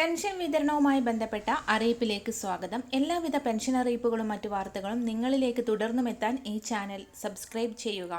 Pension വിതരണവുമായി ബന്ധപ്പെട്ട അറിയിപ്പിലേക്ക് സ്വാഗതം. എല്ലാവിധ പെൻഷൻ അറിയിപ്പുകളും മറ്റു വാർത്തകളും നിങ്ങളിലേക്ക് തുടർന്നും എത്താൻ ഈ ചാനൽ സബ്സ്ക്രൈബ് ചെയ്യുക.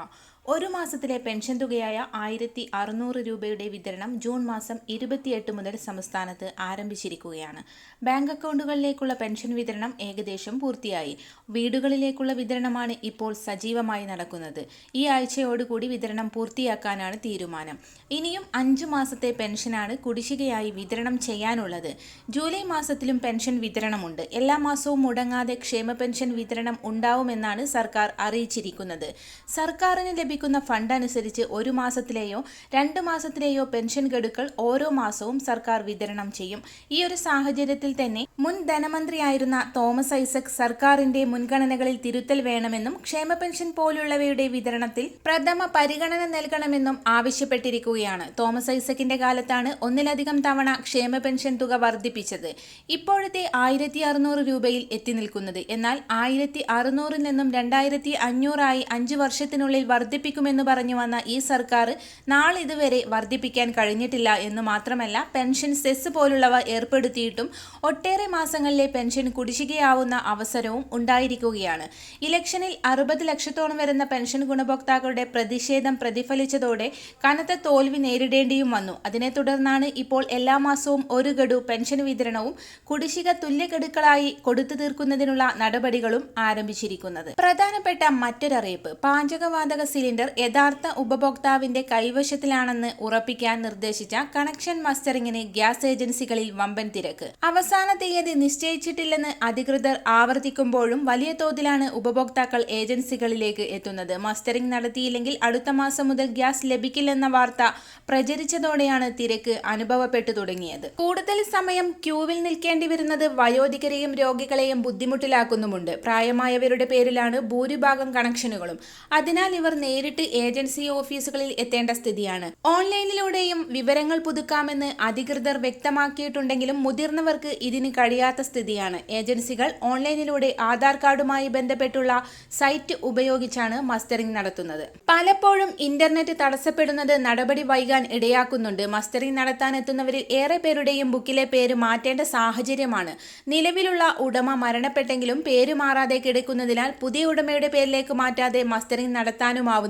ഒരു മാസത്തിലെ പെൻഷൻ തുകയായ ആയിരത്തി അറുന്നൂറ് രൂപയുടെ വിതരണം ജൂൺ മാസം ഇരുപത്തിയെട്ട് മുതൽ സംസ്ഥാനത്ത് ആരംഭിച്ചിരിക്കുകയാണ്. ബാങ്ക് അക്കൗണ്ടുകളിലേക്കുള്ള പെൻഷൻ വിതരണം ഏകദേശം പൂർത്തിയായി. വീടുകളിലേക്കുള്ള വിതരണമാണ് ഇപ്പോൾ സജീവമായി നടക്കുന്നത്. ഈ ആഴ്ചയോടുകൂടി വിതരണം പൂർത്തിയാക്കാനാണ് തീരുമാനം. ഇനിയും അഞ്ച് മാസത്തെ പെൻഷനാണ് കുടിശ്ശികയായി വിതരണം ചെയ്യാനുള്ളത്. ജൂലൈ മാസത്തിലും പെൻഷൻ വിതരണമുണ്ട്. എല്ലാ മാസവും മുടങ്ങാതെ ക്ഷേമ പെൻഷൻ വിതരണം ഉണ്ടാവുമെന്നാണ് സർക്കാർ അറിയിച്ചിരിക്കുന്നത്. സർക്കാരിന് ലഭിക്കുന്ന ഫണ്ട് അനുസരിച്ച് ഒരു മാസത്തിലെയോ രണ്ട് മാസത്തിലെയോ പെൻഷൻ ഗഡുക്കൾ ഓരോ മാസവും സർക്കാർ വിതരണം ചെയ്യും. ഈ ഒരു സാഹചര്യത്തിൽ തന്നെ മുൻ ധനമന്ത്രിയായിരുന്ന തോമസ് ഐസക് സർക്കാരിന്റെ മുൻഗണനകളിൽ തിരുത്തൽ വേണമെന്നും ക്ഷേമ പെൻഷൻ പോലുള്ളവയുടെ വിതരണത്തിൽ പ്രഥമ പരിഗണന നൽകണമെന്നും ആവശ്യപ്പെട്ടിരിക്കുകയാണ്. തോമസ് ഐസക്കിന്റെ കാലത്താണ് ഒന്നിലധികം തവണ ക്ഷേമ പെൻഷൻ തുക വർദ്ധിപ്പിച്ചത്. ഇപ്പോഴത്തെ ആയിരത്തി അറുന്നൂറ് രൂപയിൽ എത്തി നിൽക്കുന്നത്. എന്നാൽ ആയിരത്തി അറുന്നൂറിൽ നിന്നും രണ്ടായിരത്തി അഞ്ഞൂറായി അഞ്ച് വർഷത്തിനുള്ളിൽ വർദ്ധിപ്പിക്കുമെന്ന് പറഞ്ഞു വന്ന ഈ സർക്കാർ നാളിതുവരെ വർദ്ധിപ്പിക്കാൻ കഴിഞ്ഞിട്ടില്ല എന്ന് മാത്രമല്ല പെൻഷൻ സെസ് പോലുള്ളവ ഏർപ്പെടുത്തിയിട്ടും ഒട്ടേറെ മാസങ്ങളിലെ പെൻഷൻ കുടിശ്ശികയാവുന്ന അവസരവും ഉണ്ടായിരിക്കുകയാണ്. ഇലക്ഷനിൽ അറുപത് ലക്ഷത്തോളം വരുന്ന പെൻഷൻ ഗുണഭോക്താക്കളുടെ പ്രതിഷേധം പ്രതിഫലിച്ചതോടെ കനത്ത തോൽവി നേരിടേണ്ടിയും വന്നു. അതിനെ തുടർന്നാണ് ഇപ്പോൾ എല്ലാ മാസവും ഒരു ഗഡു പെൻഷൻ വിതരണവും കുടിശ്ശിക തുല്യഗഡുക്കളായി കൊടുത്തു തീർക്കുന്നതിനുള്ള നടപടികളും ആരംഭിച്ചിരിക്കുന്നത്. പ്രധാനപ്പെട്ട മറ്റൊരറിയിപ്പ് പാചകവാതക സിലിണ്ടർ യഥാർത്ഥ ഉപഭോക്താവിന്റെ കൈവശത്തിലാണെന്ന് ഉറപ്പിക്കാൻ നിർദ്ദേശിച്ച കണക്ഷൻ മസ്റ്ററിംഗിന് ഗ്യാസ് ഏജൻസികളിൽ വമ്പൻ തിരക്ക്. അവസാന തീയതി നിശ്ചയിച്ചിട്ടില്ലെന്ന് അധികൃതർ ആവർത്തിക്കുമ്പോഴും വലിയ തോതിലാണ് ഉപഭോക്താക്കൾ ഏജൻസികളിലേക്ക് എത്തുന്നത്. മസ്റ്ററിംഗ് നടത്തിയില്ലെങ്കിൽ അടുത്ത മാസം മുതൽ ഗ്യാസ് ലഭിക്കില്ലെന്ന വാർത്ത പ്രചരിച്ചതോടെയാണ് തിരക്ക് അനുഭവപ്പെട്ടു തുടങ്ങിയത്. കൂടുതൽ സമയം ക്യൂവിൽ നിൽക്കേണ്ടി വരുന്നത് വയോധികരെയും രോഗികളെയും ബുദ്ധിമുട്ടിലാക്കുന്നുമുണ്ട്. പ്രായമായവരുടെ പേരിലാണ് ഭൂരിഭാഗം കണക്ഷനുകളും. അതിനാൽ ഇവർ നേരിട്ട് ഏജൻസി ഓഫീസുകളിൽ എത്തേണ്ട സ്ഥിതിയാണ്. ഓൺലൈനിലൂടെയും വിവരങ്ങൾ പുതുക്കാമെന്ന് അധികൃതർ വ്യക്തമാക്കിയിട്ടുണ്ടെങ്കിലും മുതിർന്നവർക്ക് ഇതിന് കഴിയാത്ത സ്ഥിതിയാണ്. ഏജൻസികൾ ഓൺലൈനിലൂടെ ആധാർ കാർഡുമായി ബന്ധപ്പെട്ടുള്ള സൈറ്റ് ഉപയോഗിച്ചാണ് മസ്റ്ററിംഗ് നടത്തുന്നത്. പലപ്പോഴും ഇന്റർനെറ്റ് തടസ്സപ്പെടുന്നത് നടപടി വൈകാൻ ഇടയാക്കുന്നുണ്ട്. മസ്റ്ററിംഗ് നടത്താൻ എത്തുന്നവരിൽ ഏറെ പേരുടെയും ബുക്കിലെ പേര് മാറ്റേണ്ട സാഹചര്യമാണ്. നിലവിലുള്ള ഉടമ മരണപ്പെട്ടെങ്കിലും പേര് മാറാതെ കിടക്കുന്നതിനാൽ പുതിയ ഉടമയുടെ പേരിലേക്ക് മാറ്റാതെ മസ്റ്ററിംഗ്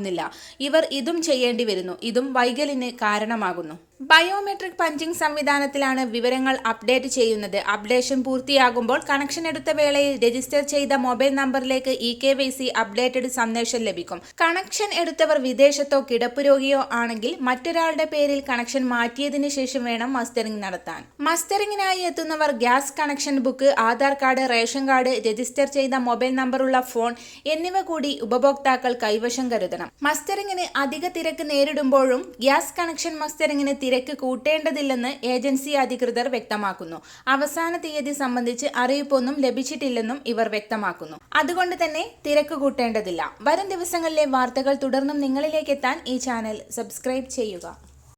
നടത്താനുമാവുന്നില്ല ഇവർ ഇതും ചെയ്യേണ്ടി വരുന്നു ഇതും വൈകലിന് കാരണമാകുന്നു. ബയോമെട്രിക് പഞ്ചിംഗ് സംവിധാനത്തിലാണ് വിവരങ്ങൾ അപ്ഡേറ്റ് ചെയ്യുന്നത്. അപ്ഡേഷൻ പൂർത്തിയാകുമ്പോൾ കണക്ഷൻ എടുത്ത വേളയിൽ രജിസ്റ്റർ ചെയ്ത മൊബൈൽ നമ്പറിലേക്ക് e K Y C updated സന്ദേശം ലഭിക്കും. കണക്ഷൻ എടുത്തവർ വിദേശത്തോ കിടപ്പ് രോഗിയോ ആണെങ്കിൽ മറ്റൊരാളുടെ പേരിൽ കണക്ഷൻ മാറ്റിയതിനു ശേഷം വേണം മസ്റ്ററിംഗ് നടത്താൻ. മസ്റ്ററിംഗിനായി എത്തുന്നവർ gas connection book Aadhaar card ration card register ചെയ്ത മൊബൈൽ നമ്പറുള്ള ഫോൺ എന്നിവ കൂടി ഉപഭോക്താക്കൾ കൈവശം കരുതണം. മസ്റ്ററിംഗിന് അധിക തിരക്ക് നേരിടുമ്പോഴും ഗ്യാസ് കണക്ഷൻ മസ്റ്ററിംഗിന് തിരക്ക് കൂട്ടേണ്ടതില്ലെന്ന് ഏജൻസി അധികൃതർ വ്യക്തമാക്കുന്നു. അവസാന തീയതി സംബന്ധിച്ച് അറിയിപ്പൊന്നും ലഭിച്ചിട്ടില്ലെന്നും ഇവർ വ്യക്തമാക്കുന്നു. അതുകൊണ്ട് തന്നെ തിരക്ക് കൂട്ടേണ്ടതില്ല. വരും ദിവസങ്ങളിലെ വാർത്തകൾ തുടർന്നും നിങ്ങളിലേക്ക് എത്താൻ ഈ ചാനൽ സബ്സ്ക്രൈബ് ചെയ്യുക.